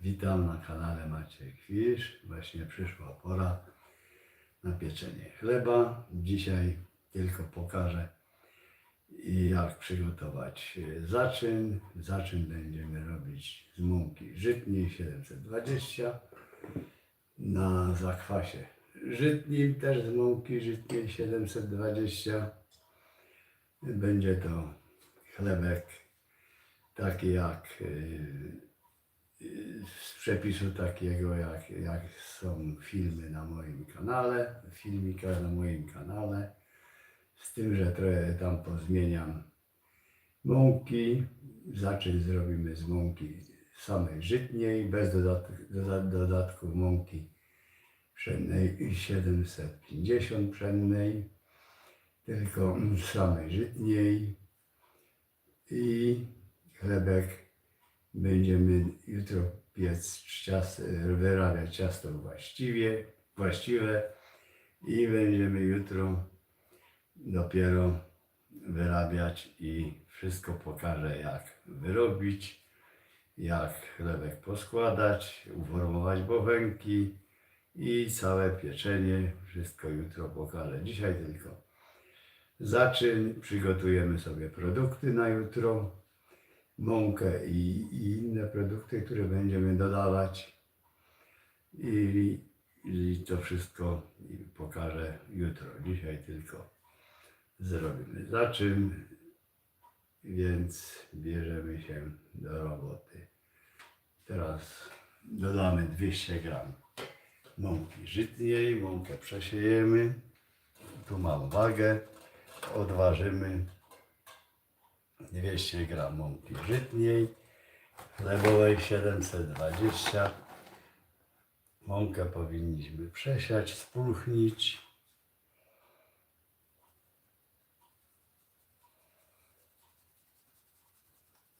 Witam na kanale Maciek Fisz. Właśnie przyszła pora na pieczenie chleba. Dzisiaj tylko pokażę jak przygotować e, zaczyn. Zaczyn będziemy robić z mąki żytniej 720 na zakwasie żytnim też z mąki żytniej 720 będzie to chlebek taki jak y, z przepisu takiego jak, jak są filmy na moim kanale, filmika na moim kanale, z tym, że trochę tam pozmieniam mąki, zaczyn zrobimy z mąki samej żytniej, bez dodatku, doda- dodatku mąki pszennej 750 pszennej, tylko samej żytniej i chlebek będziemy jutro piec ciasto, wyrabiać ciasto właściwie, właściwe i będziemy jutro dopiero wyrabiać i wszystko pokażę jak wyrobić, jak chlebek poskładać, uformować bowenki i całe pieczenie, wszystko jutro pokażę. Dzisiaj tylko zaczyn, przygotujemy sobie produkty na jutro, mąkę i, i inne produkty, które będziemy dodawać i, i to wszystko pokażę jutro. Dzisiaj tylko zrobimy zaczyn, więc bierzemy się do roboty. Teraz dodamy 200 gram mąki żytniej, mąkę przesiejemy. Tu mam wagę, odważymy 200 gram mąki żytniej, chlebowej 720. Mąkę powinniśmy przesiać, spulchnić.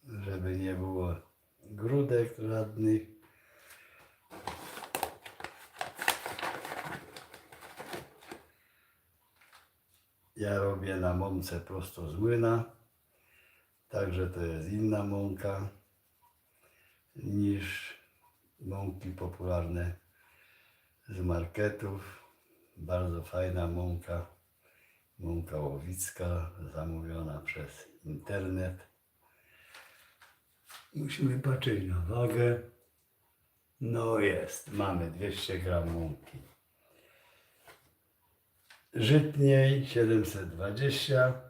Żeby nie było grudek żadnych. Ja robię na mące prosto z młyna, także to jest inna mąka niż mąki popularne z marketów. Bardzo fajna mąka, mąka łowicka, zamówiona przez internet. Musimy patrzeć na wagę. No jest, mamy 200 gram mąki żytniej 720.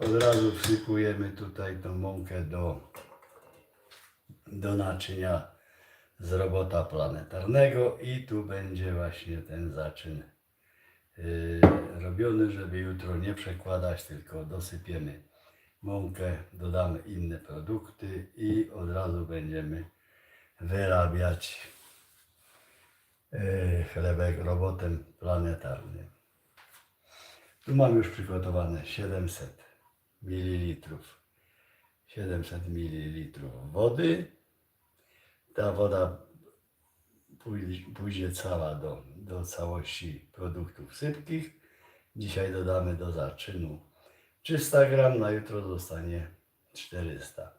Od razu wsypujemy tutaj tą mąkę do, do naczynia z robota planetarnego i tu będzie właśnie ten zaczyn yy, robiony, żeby jutro nie przekładać, tylko dosypiemy mąkę, dodamy inne produkty i od razu będziemy wyrabiać yy, chlebek robotem planetarnym. Tu mam już przygotowane 700 ml. 700 ml wody. Ta woda pójdzie, cała do, do całości produktów sypkich. Dzisiaj dodamy do zaczynu 300 gram, na jutro zostanie 400.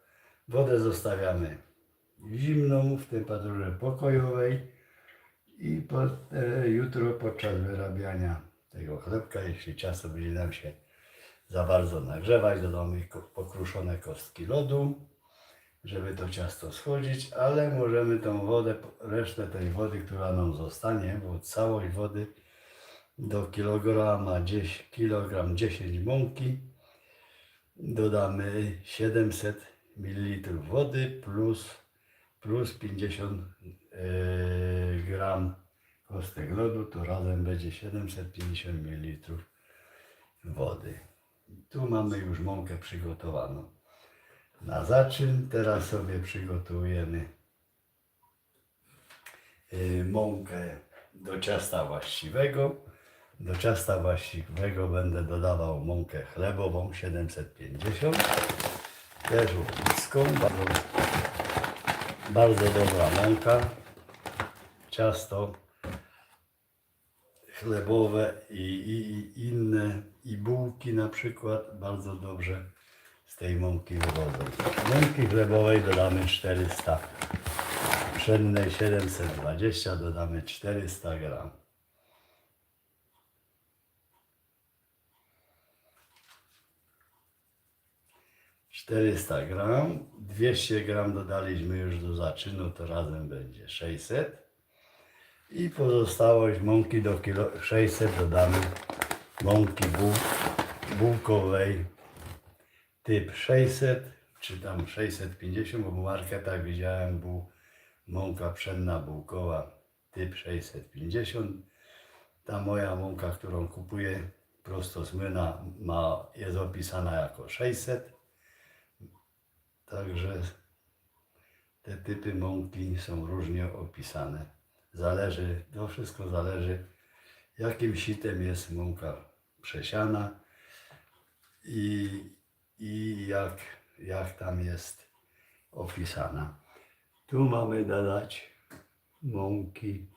Wodę zostawiamy zimną w temperaturze pokojowej i e, jutro podczas wyrabiania tego chlebka, jeśli ciasto będzie nam się za bardzo nagrzewać, dodamy pokruszone kostki lodu, żeby to ciasto schodzić, ale możemy tą wodę, resztę tej wody, która nam zostanie, bo całość wody do kilograma 10 kg 10 mąki dodamy 700 ml wody plus, plus 50 e, gram kostek lodu, to razem będzie 750 ml wody. Tu mamy już mąkę przygotowaną na zaczyn. Teraz sobie przygotujemy y, mąkę do ciasta właściwego. Do ciasta właściwego będę dodawał mąkę chlebową 750, też łowicką, bardzo, bardzo dobra mąka. Ciasto chlebowe i, i, i inne, i bułki na przykład bardzo dobrze z tej mąki wychodzą. Mąki chlebowej dodamy 400 pszennej 720 dodamy 400 gram. Czterysta gram, 200 gram dodaliśmy już do zaczynu, to razem będzie 600 i pozostałość mąki do kilo 600 dodamy mąki buł, bułkowej typ 600 czy tam 650, bo w marketach widziałem był mąka pszenna bułkowa typ 650. Ta moja mąka, którą kupuję prosto z ma, jest opisana jako 600. Także te typy mąki są różnie opisane. Zależy, to wszystko zależy jakim sitem jest mąka przesiana i, i jak, jak tam jest opisana. Tu mamy dodać mąki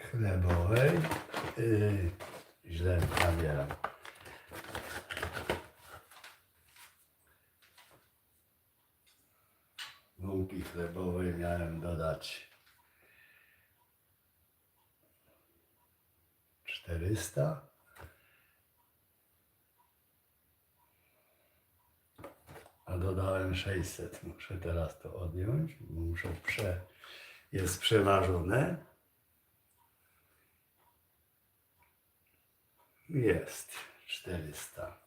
chlebowej. Yy, źle nabieram. Mąki chlebowej miałem dodać 400. A dodałem 600. Muszę teraz to odjąć, muszę prze... jest przeważone. Jest 400.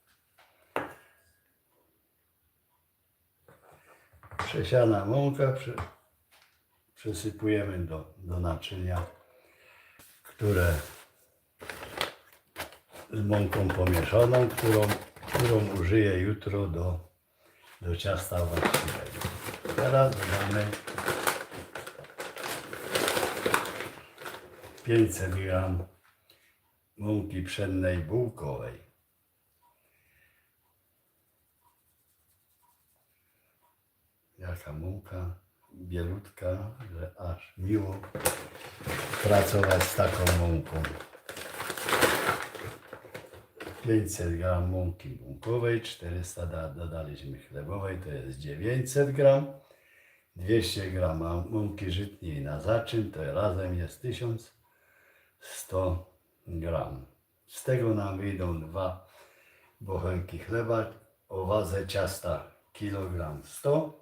Przesiana mąka prze... przesypujemy do, do naczynia, które z mąką pomieszaną, którą, którą użyję jutro do, do ciasta właściwego. Teraz dodamy 500 gram mąki pszennej bułkowej. Jaka mąka bielutka, że aż miło pracować z taką mąką. 500 gram mąki bułkowej, 400 da, dodaliśmy chlebowej, to jest 900 gram. 200 gram mąki żytniej na zaczyn, to razem jest 1100 gram. Z tego nam wyjdą dwa bochenki chleba o wadze ciasta kilogram 100,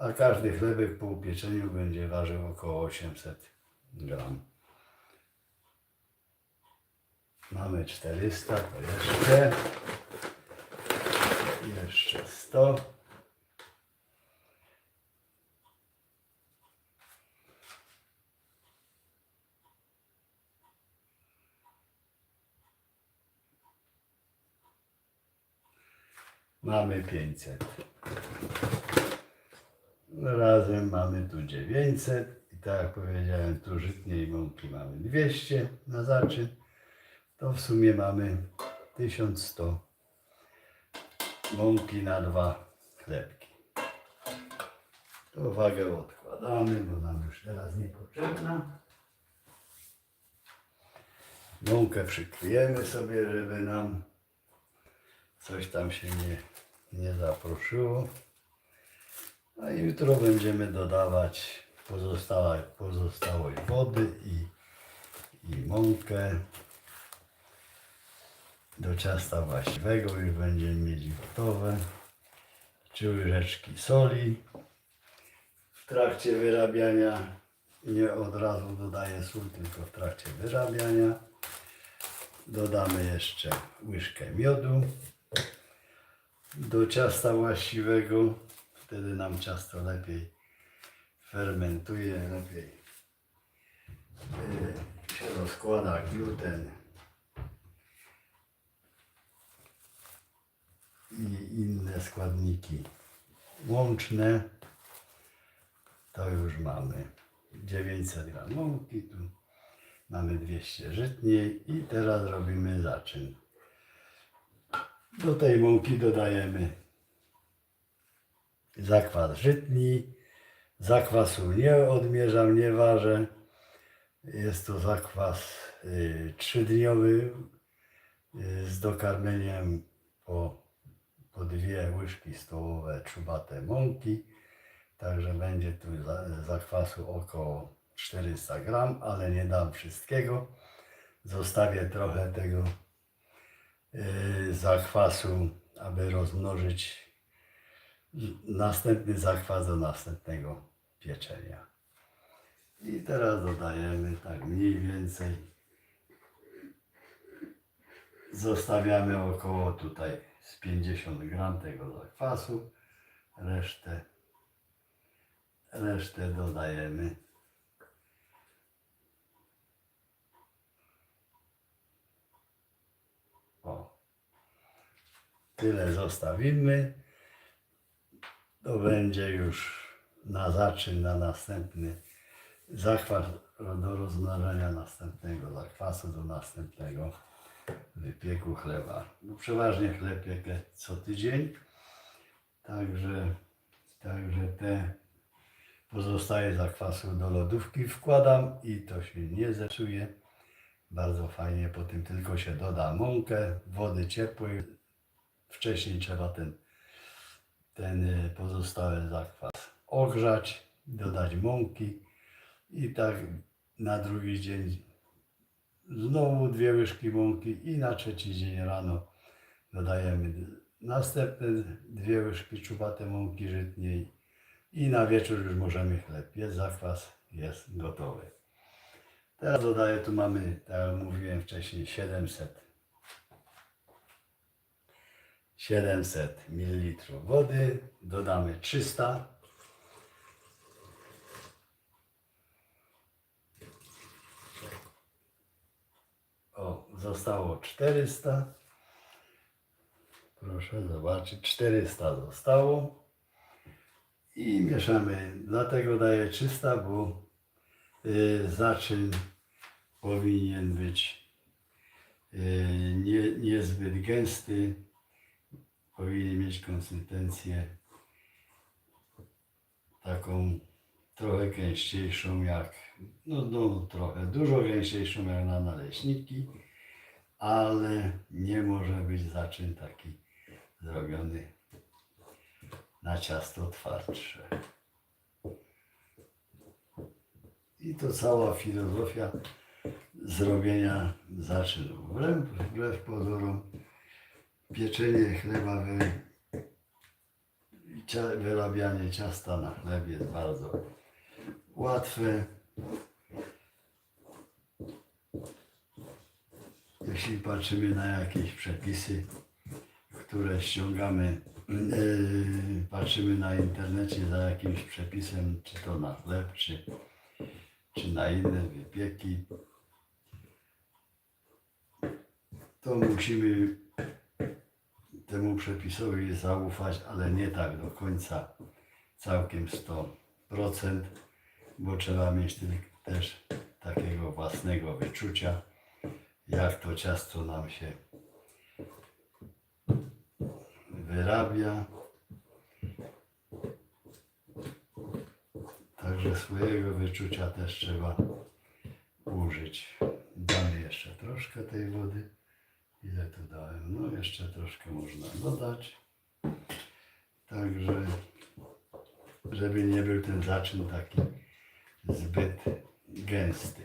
a każdy chlebek po upieczeniu będzie ważył około 800 gram. Mamy 400, to jeszcze. Jeszcze 100. Mamy 500. Razem mamy tu 900 i tak jak powiedziałem, tu żytniej mąki mamy 200 na zaczyn to w sumie mamy 1100 mąki na dwa chlebki. To wagę odkładamy, bo nam już teraz niepotrzebna. Mąkę przykryjemy sobie, żeby nam coś tam się nie, nie zaproszyło. A jutro będziemy dodawać pozostałe, pozostałość wody i, i mąkę do ciasta właściwego już będziemy mieli gotowe. Trzy łyżeczki soli. W trakcie wyrabiania nie od razu dodaję sól, tylko w trakcie wyrabiania. Dodamy jeszcze łyżkę miodu do ciasta właściwego. Wtedy nam ciasto lepiej fermentuje, lepiej y, się rozkłada gluten i inne składniki łączne, to już mamy 900 gram mąki, tu mamy 200 żytniej i teraz robimy zaczyn. Do tej mąki dodajemy zakwas żytni, zakwasu nie odmierzam, nie ważę. Jest to zakwas y, trzydniowy y, z dokarmieniem po po dwie łyżki stołowe czubate mąki. Także będzie tu za- zakwasu około 400 gram, ale nie dam wszystkiego. Zostawię trochę tego yy, zakwasu, aby rozmnożyć następny zakwas do następnego pieczenia. I teraz dodajemy tak mniej więcej. Zostawiamy około tutaj z 50 gram tego zakwasu. Resztę, resztę dodajemy. O. Tyle zostawimy. To będzie już na zaczyn na następny zakwas do rozmnażania następnego zakwasu do następnego wypieku chleba. No, przeważnie chleb piekę co tydzień, także, także te pozostaje zakwasu do lodówki wkładam i to się nie zepsuje. Bardzo fajnie, po tym tylko się doda mąkę, wody ciepłej. Wcześniej trzeba ten, ten y, pozostały zakwas ogrzać, dodać mąki i tak na drugi dzień znowu dwie łyżki mąki i na trzeci dzień rano dodajemy następne dwie łyżki czubate mąki żytniej i na wieczór już możemy chleb jest zakwas jest gotowy. Teraz dodaję, tu mamy, tak jak mówiłem wcześniej, 700 700 ml wody, dodamy 300 O, zostało 400. Proszę zobaczyć, 400 zostało. I mieszamy. Dlatego daję 300, bo y, zaczyn powinien być y, nie, niezbyt gęsty. Powinien mieć konsystencję taką trochę gęściejszą jak, no, no trochę, dużo gęściejszą jak na naleśniki, ale nie może być zaczyn taki zrobiony na ciasto twardsze. I to cała filozofia zrobienia zaczynów. Wbrew, wbrew pozorom pieczenie chleba wy, cia, wyrabianie ciasta na chleb jest bardzo łatwe. Jeśli patrzymy na jakieś przepisy, które ściągamy, yy, patrzymy na internecie za jakimś przepisem, czy to na chleb, czy, czy na inne wypieki, to musimy temu przepisowi zaufać, ale nie tak do końca, całkiem 100%, bo trzeba mieć też takiego własnego wyczucia, jak to ciasto nam się wyrabia. Także swojego wyczucia też trzeba użyć. Damy jeszcze troszkę tej wody. Ile tu dałem? No jeszcze troszkę można dodać. Także, żeby nie był ten zaczyn taki zbyt gęsty.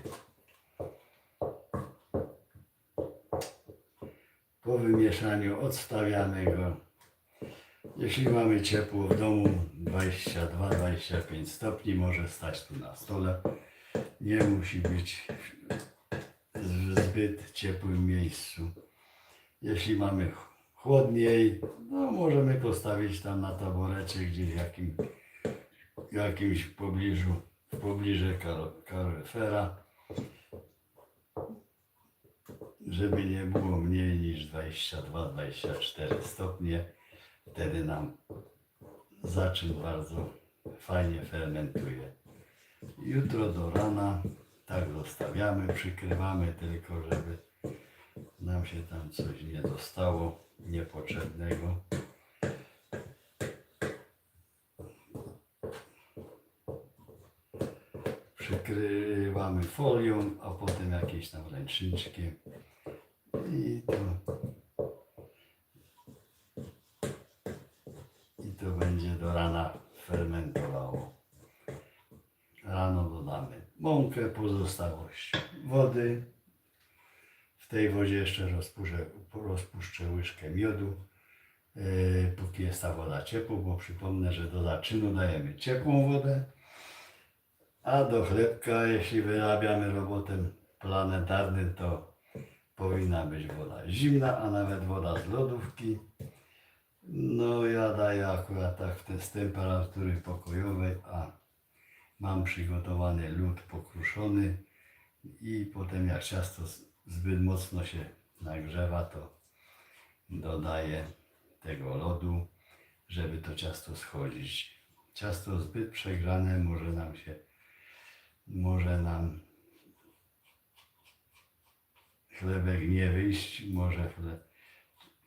Po wymieszaniu odstawiamy go. Jeśli mamy ciepło w domu 22-25 stopni, może stać tu na stole. Nie musi być w zbyt ciepłym miejscu. Jeśli mamy ch- chłodniej, no możemy postawić tam na taborecie gdzieś w jakim, jakimś pobliżu, w pobliżu karo- karoryfera, żeby nie było mniej niż 22-24 stopnie. Wtedy nam zaczyn bardzo fajnie fermentuje. Jutro do rana tak zostawiamy, przykrywamy tylko, żeby nam się tam coś nie dostało niepotrzebnego. Przykrywamy folią, a potem jakieś tam ręczniczkiem i to, i to będzie do rana fermentowało. Rano dodamy mąkę, pozostałość wody, w tej wodzie jeszcze rozpuszczę, rozpuszczę łyżkę miodu, yy, póki jest ta woda ciepła, bo przypomnę, że do zaczynu dajemy ciepłą wodę, a do chlebka, jeśli wyrabiamy robotem planetarnym, to powinna być woda zimna, a nawet woda z lodówki. No ja daję akurat tak w te z temperatury pokojowej, a mam przygotowany lód pokruszony i potem jak ciasto zbyt mocno się nagrzewa, to dodaję tego lodu, żeby to ciasto schodzić. Ciasto zbyt przegrzane może nam się, może nam chlebek nie wyjść, może chle,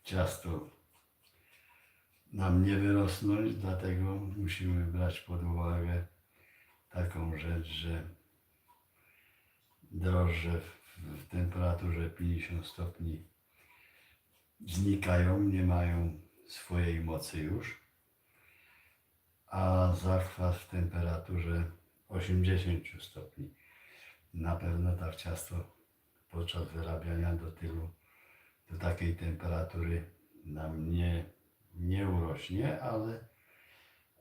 ciasto nam nie wyrosnąć, dlatego musimy brać pod uwagę taką rzecz, że drożdże w, temperaturze 50 stopni znikają, nie mają swojej mocy już, a zakwas w temperaturze 80 stopni na pewno tak ciasto podczas wyrabiania do tylu, do takiej temperatury nam nie, nie urośnie, ale,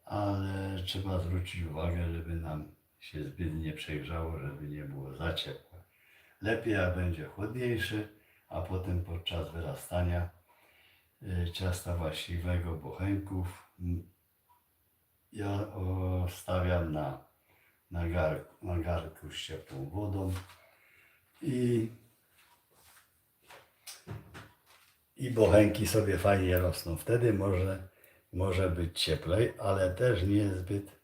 ale trzeba zwrócić uwagę, żeby nam się zbyt nie przegrzało, żeby nie było za ciepłe. Lepiej jak będzie chłodniejszy, a potem podczas wyrastania y, ciasta właściwego bochenków ja stawiam na, na, garku, na garku z ciepłą wodą i, i bochenki sobie fajnie rosną. Wtedy może, może być cieplej, ale też niezbyt,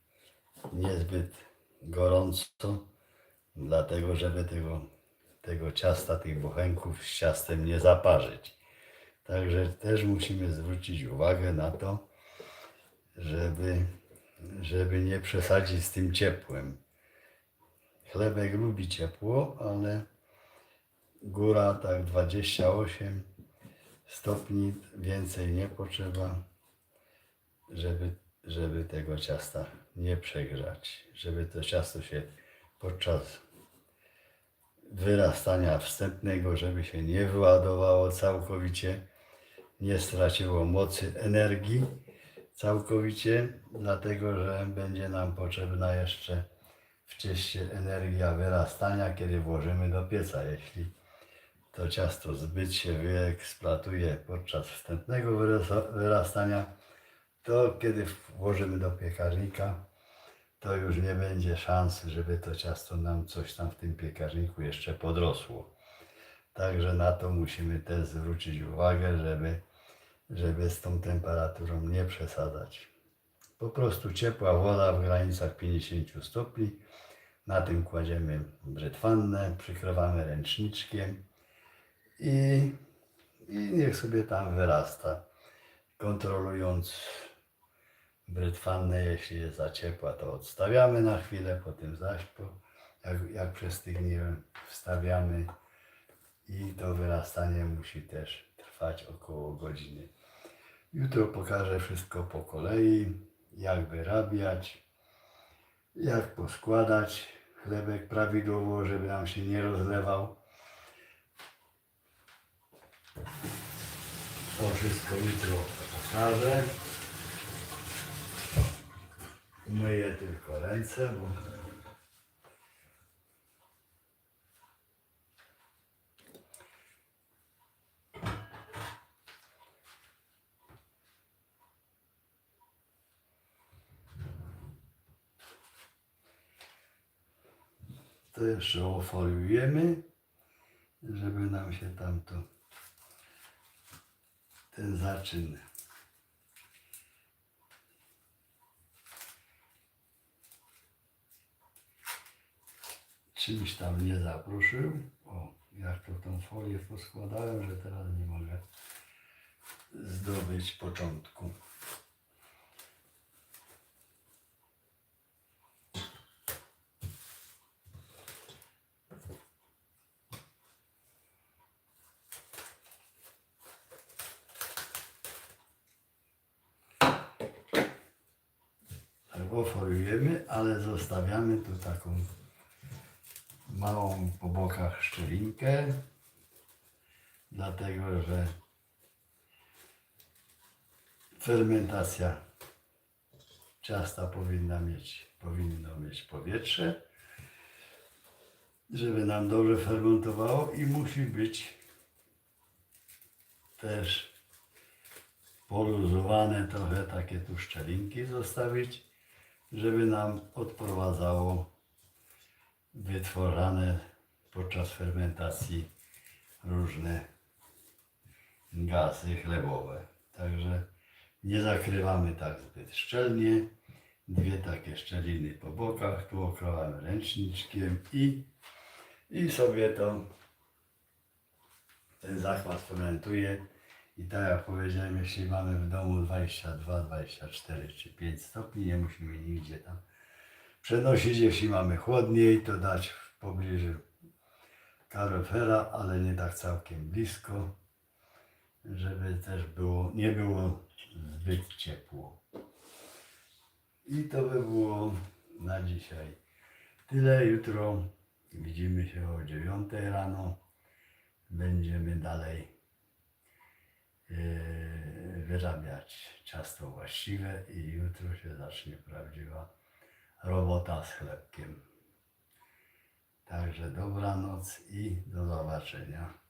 niezbyt gorąco, dlatego żeby tego, tego ciasta, tych bochenków z ciastem nie zaparzyć. Także też musimy zwrócić uwagę na to, żeby, żeby nie przesadzić z tym ciepłem. Chlebek lubi ciepło, ale góra tak 28 stopni, więcej nie potrzeba, żeby, żeby tego ciasta nie przegrzać, żeby to ciasto się podczas wyrastania wstępnego, żeby się nie wyładowało całkowicie, nie straciło mocy energii całkowicie, dlatego że będzie nam potrzebna jeszcze w energia wyrastania, kiedy włożymy do pieca. Jeśli to ciasto zbyt się wyeksploatuje podczas wstępnego wyras- wyrastania, to kiedy włożymy do piekarnika, to już nie będzie szans, żeby to ciasto nam coś tam w tym piekarniku jeszcze podrosło. Także na to musimy też zwrócić uwagę, żeby, żeby z tą temperaturą nie przesadzać. Po prostu ciepła woda w granicach 50 stopni. Na tym kładziemy brytwannę, przykrywamy ręczniczkiem i, i niech sobie tam wyrasta. Kontrolując brytwannę, jeśli jest za ciepła, to odstawiamy na chwilę, potem zaś, po, jak, jak przestygnie, wstawiamy i to wyrastanie musi też trwać około godziny. Jutro pokażę wszystko po kolei, jak wyrabiać, jak poskładać chlebek prawidłowo, żeby nam się nie rozlewał. To wszystko jutro pokażę. Myję tylko ręce, bo to jeszcze ofoliujemy, żeby nam się tamto ten zaczyn czymś tam nie zapruszył. O, jak to tą folię poskładałem, że teraz nie mogę zdobyć początku. Tak ofoliujemy, ale zostawiamy tu taką bokach szczelinkę, dlatego że fermentacja ciasta powinna mieć, powinno mieć powietrze, żeby nam dobrze fermentowało i musi być też poluzowane trochę takie tu szczelinki zostawić, żeby nam odprowadzało wytworzane podczas fermentacji różne gazy chlebowe. Także nie zakrywamy tak zbyt szczelnie. Dwie takie szczeliny po bokach, tu okrywamy ręczniczkiem i, i sobie to ten zakład fermentuje. I tak jak powiedziałem, jeśli mamy w domu 22, 24 czy 5 stopni, nie musimy nigdzie tam przenosić. Jeśli mamy chłodniej, to dać w pobliżu kalorifera, ale nie tak całkiem blisko, żeby też było, nie było zbyt ciepło. I to by było na dzisiaj tyle. Jutro widzimy się o 9 rano. Będziemy dalej e, wyrabiać ciasto właściwe i jutro się zacznie prawdziwa robota z chlebkiem. Także dobranoc i do zobaczenia.